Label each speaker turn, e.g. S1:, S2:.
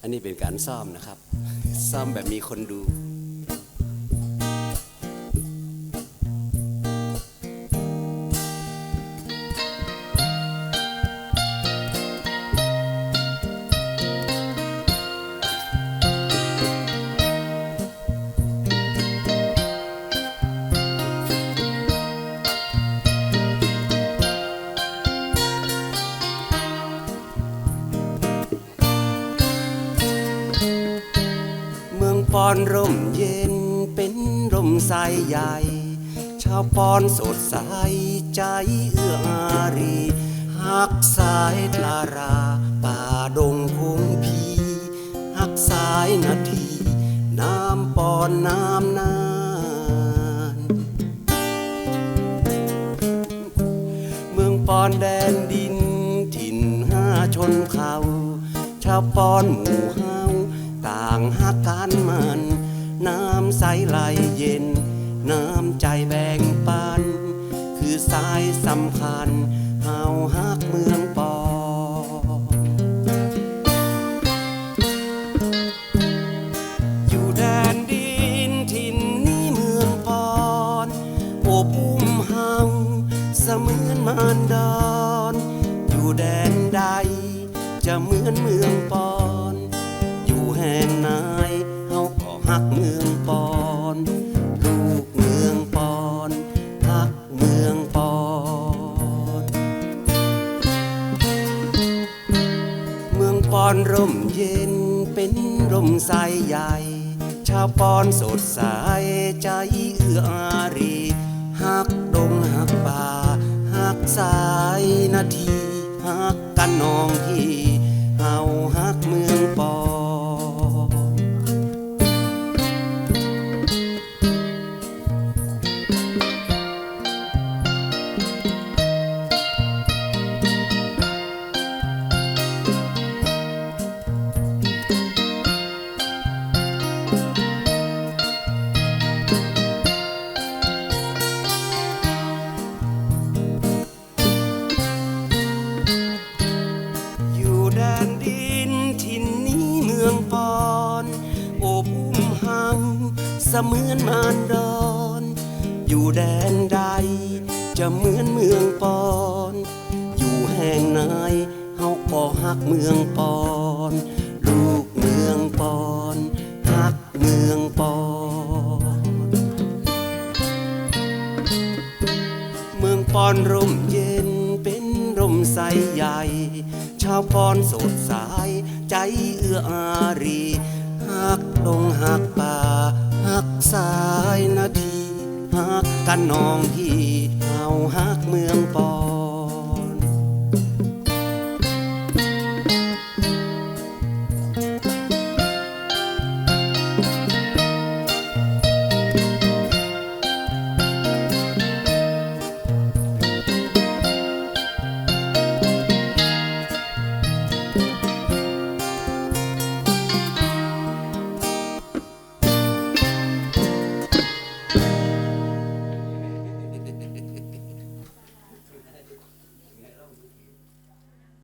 S1: อันนี้เป็นการซ่อมนะครับ ซ่อมแบบมีคนดู องปอนร่มเย็นเป็นร่มใสใหญ่ ชาวปอนสดใสใจเอื้ออารีหักสายทาราป่าดงคงพีหักสายนาที น้ำปอนน้ำนานเมืองปอนแดนดินถิ่นห้าชนเขา ชาวปอนหมู่เฮาต่างหักกันมัน ใจแบ่งปัน คือสายสำคัญเฮาฮักเมืองปอนอยู่แดนดินถิ่นนี้เมืองปอนอบอุ้มเฮาเสมือนมารดอน อยู่แดนใด จะเหมือนเมืองปอน ปอนร่มเย็นเป็นร่มใสใหญ่ ชาวปอนสดใสใจเอื้ออารีหักดงหักป่าหักสายนาทีหักกันน้องที่เฮาหัก อุ้มหังเสมือนมารดอน อยู่แดนใด จะเหมือนเมืองปอน อยู่แห่งไหนเฮาก็ฮักเมืองปอน ลูกเมืองปอนฮักเมืองปอน เมืองปอนร่มเย็นเป็นร่มใสใหญ่ ชาวปอนสดใสใจเอื้ออารี หักลงหักป่าหักสายนาทีหักกันนองพี่เอาหักเมืองปอ